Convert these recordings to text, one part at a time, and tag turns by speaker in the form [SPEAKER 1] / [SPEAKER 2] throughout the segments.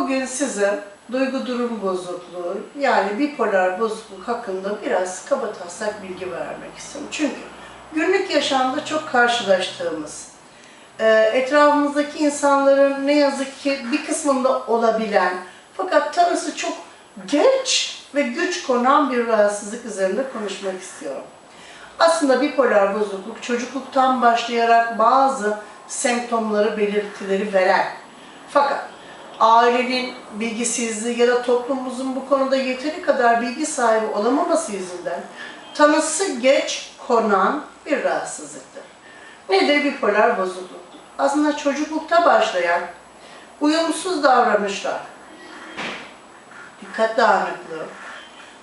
[SPEAKER 1] Bugün size duygu durum bozukluğu yani bipolar bozukluk hakkında biraz kaba taslak bilgi vermek istiyorum. Çünkü günlük yaşamda çok karşılaştığımız, e, etrafımızdaki insanların ne yazık ki bir kısmında olabilen fakat tanısı çok geç ve güç konan bir rahatsızlık üzerinde konuşmak istiyorum. Aslında bipolar bozukluk çocukluktan başlayarak bazı semptomları, belirtileri veren fakat ailenin bilgisizliği ya da toplumumuzun bu konuda yeteri kadar bilgi sahibi olamaması yüzünden tanısı geç konan bir rahatsızlıktır. Nedir bipolar bozukluk? Aslında çocuklukta başlayan uyumsuz davranışlar, dikkat dağınıklığı,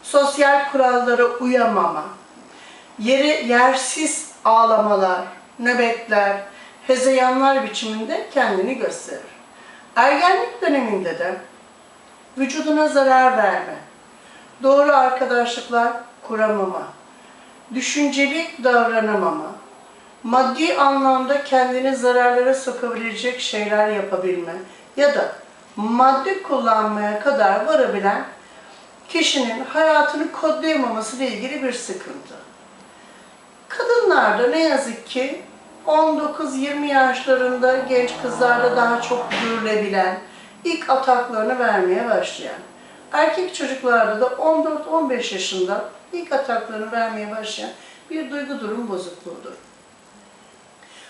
[SPEAKER 1] sosyal kurallara uyamama, yeri yersiz ağlamalar, nöbetler, hezeyanlar biçiminde kendini gösterir. Ergenlik döneminde de vücuduna zarar verme, doğru arkadaşlıklar kuramama, düşünceli davranamama, maddi anlamda kendini zararlara sokabilecek şeyler yapabilme ya da madde kullanmaya kadar varabilen kişinin hayatını kodlayamaması ile ilgili bir sıkıntı. Kadınlarda ne yazık ki 19-20 yaşlarında genç kızlarda daha çok görülebilen, ilk ataklarını vermeye başlayan, erkek çocuklarda da 14-15 yaşında ilk ataklarını vermeye başlayan bir duygu durum bozukluğudur.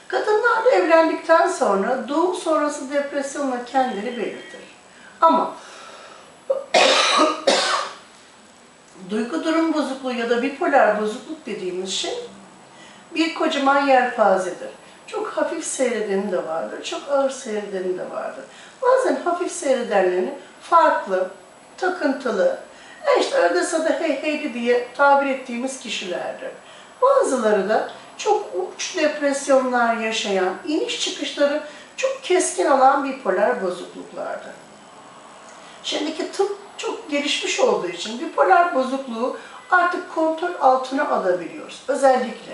[SPEAKER 1] Kadınlar evlendikten sonra doğum sonrası depresyonla kendini belirtir. Ama duygu durum bozukluğu ya da bipolar bozukluk dediğimiz şey bir kocaman yelpazedir. Çok hafif seyredeni de vardır, çok ağır seyredeni de vardır. Bazen hafif seyredenlerini farklı, takıntılı, e işte öyle sırada hey heyli diye tabir ettiğimiz kişilerdir. Bazıları da çok uç depresyonlar yaşayan, iniş çıkışları çok keskin olan bipolar bozukluklardır. Şimdiki tıp çok gelişmiş olduğu için bipolar bozukluğu artık kontrol altına alabiliyoruz. Özellikle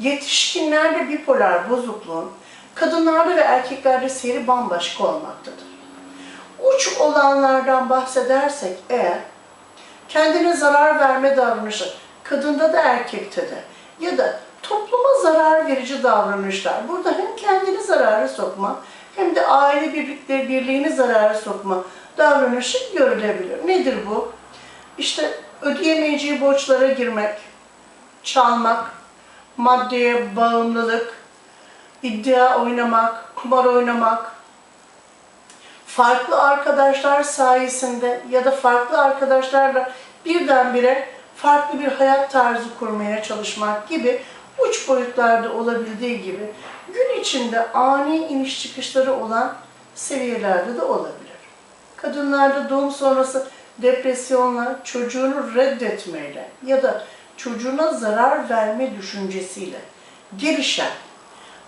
[SPEAKER 1] yetişkinlerde bipolar bozukluğun kadınlarda ve erkeklerde seyri bambaşka olmaktadır. Uç olanlardan bahsedersek eğer kendine zarar verme davranışı kadında da erkekte de ya da topluma zarar verici davranışlar. Burada hem kendini zarara sokma hem de aile birlikleri birliğini zarara sokma davranışı görülebilir. Nedir bu? İşte ödeyemeyeceği borçlara girmek, çalmak, maddeye bağımlılık, iddia oynamak, kumar oynamak, farklı arkadaşlar sayesinde ya da farklı arkadaşlarla birdenbire farklı bir hayat tarzı kurmaya çalışmak gibi uç boyutlarda olabildiği gibi gün içinde ani iniş çıkışları olan seviyelerde de olabilir. Kadınlarda doğum sonrası depresyonla, çocuğunu reddetmeyle ya da çocuğuna zarar verme düşüncesiyle gelişen,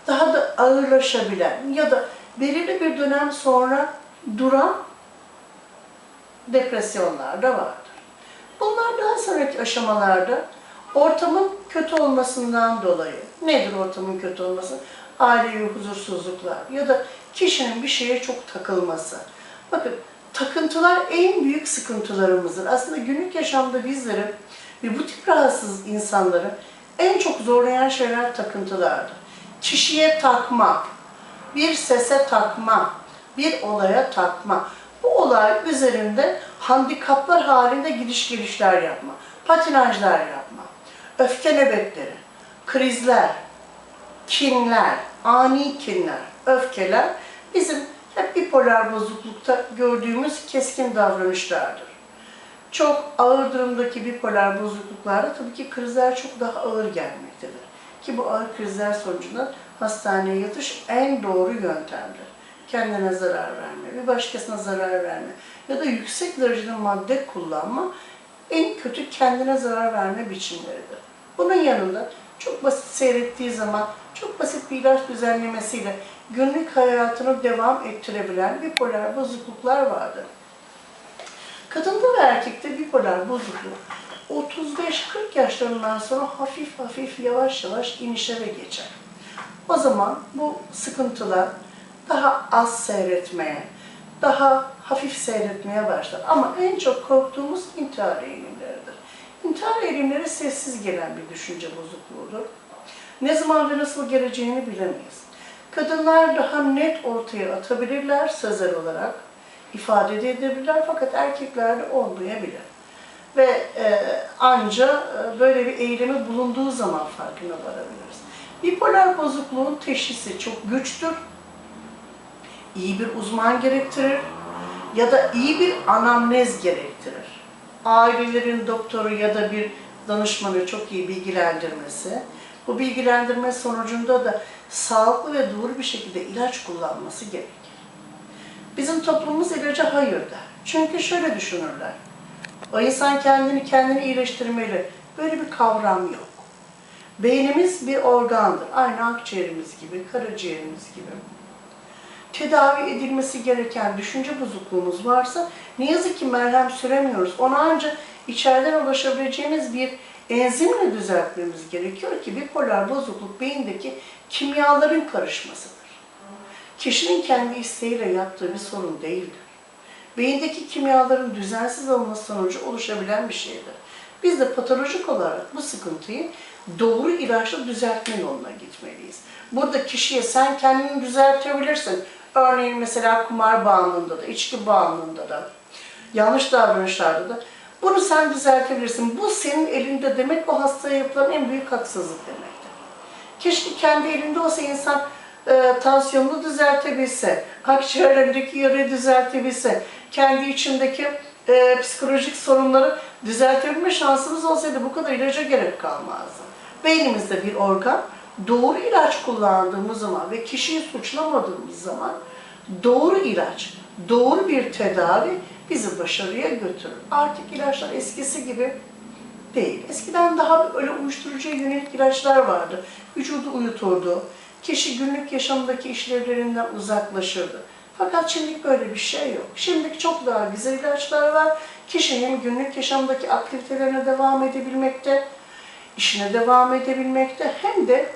[SPEAKER 1] daha da ağırlaşabilen ya da belirli bir dönem sonra duran depresyonlar da vardır. Bunlar daha sonraki aşamalarda ortamın kötü olmasından dolayı, nedir ortamın kötü olması? Ailevi huzursuzluklar ya da kişinin bir şeye çok takılması. Bakın takıntılar en büyük sıkıntılarımızdır. Aslında günlük yaşamda bizleri ve bu tip rahatsız insanları en çok zorlayan şeyler takıntılardır. Kişiye takma, bir sese takma, bir olaya takma. Bu olay üzerinde handikaplar halinde gidiş gelişler yapma, patinajlar yapma, öfke nöbetleri, krizler, kinler, ani kinler, öfkeler bizim hep bipolar bozuklukta gördüğümüz keskin davranışlardır. Çok ağır durumdaki bipolar bozukluklarda tabii ki krizler çok daha ağır gelmektedir. Ki bu ağır krizler sonucunda hastaneye yatış en doğru yöntemdir. Kendine zarar verme, bir başkasına zarar verme ya da yüksek derecede madde kullanma en kötü kendine zarar verme biçimleridir. Bunun yanında çok basit seyrettiği zaman çok basit bir ilaç düzenlemesiyle günlük hayatını devam ettirebilen bipolar bozukluklar vardır. Kadında ve erkekte bipolar bozukluk 35-40 yaşlarından sonra hafif hafif yavaş yavaş inişlere geçer. O zaman bu sıkıntılar daha az seyretmeye, daha hafif seyretmeye başlar. Ama en çok korktuğumuz intihar eğilimleridir. İntihar eğilimleri sessiz gelen bir düşünce bozukluğudur. Ne zaman ve nasıl geleceğini bilemeyiz. Kadınlar daha net ortaya atabilirler sözel olarak, ifade de edebilirler fakat erkeklerde olmayabilir. Ve e, anca e, böyle bir eylemi bulunduğu zaman farkına varabiliriz. Bipolar bozukluğun teşhisi çok güçtür. İyi bir uzman gerektirir ya da iyi bir anamnez gerektirir. Ailelerin doktoru ya da bir danışmanı çok iyi bilgilendirmesi, bu bilgilendirme sonucunda da sağlıklı ve doğru bir şekilde ilaç kullanması gerekir. Bizim toplumumuz ilaca hayır der. Çünkü şöyle düşünürler. O insan kendini kendini iyileştirmeli. Böyle bir kavram yok. Beynimiz bir organdır. Aynı akciğerimiz gibi, karaciğerimiz gibi. Tedavi edilmesi gereken düşünce bozukluğumuz varsa ne yazık ki merhem süremiyoruz. Ona ancak içeriden ulaşabileceğimiz bir enzimle düzeltmemiz gerekiyor ki bipolar bozukluk beyindeki kimyaların karışmasıdır. Kişinin kendi isteğiyle yaptığı bir sorun değildir. Beyindeki kimyaların düzensiz alınması sonucu oluşabilen bir şeydir. Biz de patolojik olarak bu sıkıntıyı doğru ilaçla düzeltme yoluna gitmeliyiz. Burada kişiye sen kendini düzeltebilirsin. Örneğin mesela kumar bağımlılığında da, içki bağımlılığında da, yanlış davranışlarda da bunu sen düzeltebilirsin. Bu senin elinde demek o hastaya yapılan en büyük haksızlık demektir. Keşke kendi elinde olsa insan e, tansiyonunu düzeltebilse, akciğerlerindeki yarayı düzeltebilse, kendi içindeki e, psikolojik sorunları düzeltebilme şansımız olsaydı bu kadar ilaca gerek kalmazdı. Beynimizde bir organ, doğru ilaç kullandığımız zaman ve kişiyi suçlamadığımız zaman doğru ilaç, doğru bir tedavi bizi başarıya götürür. Artık ilaçlar eskisi gibi değil. Eskiden daha öyle uyuşturucuya yönelik ilaçlar vardı. Vücudu uyuturdu. Kişi günlük yaşamdaki işlevlerinden uzaklaşırdı. Fakat şimdi böyle bir şey yok. Şimdi çok daha güzel ilaçlar var. Kişi hem günlük yaşamdaki aktivitelerine devam edebilmekte, işine devam edebilmekte hem de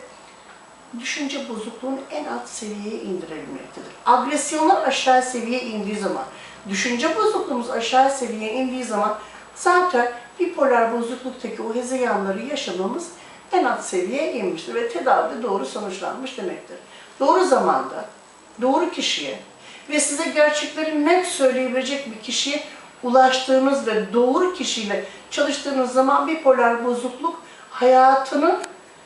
[SPEAKER 1] düşünce bozukluğunu en alt seviyeye indirebilmektedir. Agresyonlar aşağı seviyeye indiği zaman, düşünce bozukluğumuz aşağı seviyeye indiği zaman zaten bipolar bozukluktaki o hezeyanları yaşamamız en alt seviyeye inmiştir ve tedavide doğru sonuçlanmış demektir. Doğru zamanda, doğru kişiye ve size gerçekleri net söyleyebilecek bir kişiye ulaştığınız ve doğru kişiyle çalıştığınız zaman bipolar bozukluk hayatının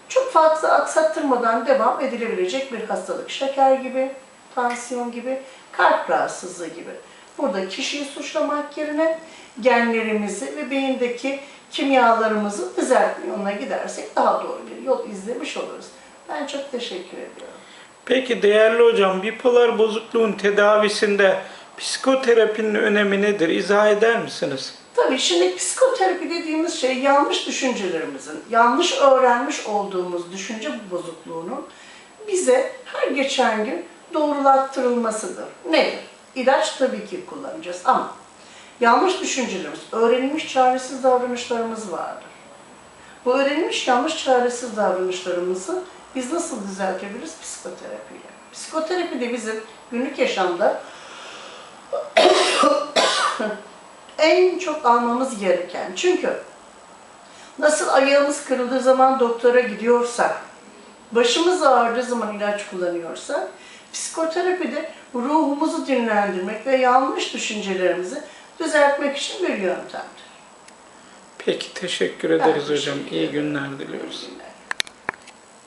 [SPEAKER 1] çok fazla aksattırmadan devam edilebilecek bir hastalık. Şeker gibi, tansiyon gibi, kalp rahatsızlığı gibi. Burada kişiyi suçlamak yerine genlerimizi ve beyindeki kimyalarımızı düzeltme yoluna gidersek daha doğru bir yol izlemiş oluruz. Ben çok teşekkür ediyorum.
[SPEAKER 2] Peki değerli hocam, bipolar bozukluğun tedavisinde psikoterapinin önemi nedir? İzah eder misiniz?
[SPEAKER 1] Tabii şimdi psikoterapi dediğimiz şey yanlış düşüncelerimizin, yanlış öğrenmiş olduğumuz düşünce bozukluğunun bize her geçen gün doğrulattırılmasıdır. Nedir? İlaç tabii ki kullanacağız ama yanlış düşüncelerimiz, öğrenilmiş çaresiz davranışlarımız vardır. Bu öğrenilmiş yanlış çaresiz davranışlarımızı biz nasıl düzeltebiliriz? Psikoterapiyle. Psikoterapi de bizim günlük yaşamda en çok almamız gereken. Çünkü nasıl ayağımız kırıldığı zaman doktora gidiyorsak, başımız ağrıdığı zaman ilaç kullanıyorsak, psikoterapide ruhumuzu dinlendirmek ve yanlış düşüncelerimizi düzeltmek için bir yöntemdir.
[SPEAKER 2] Peki teşekkür ederiz hocam. İyi günler diliyoruz.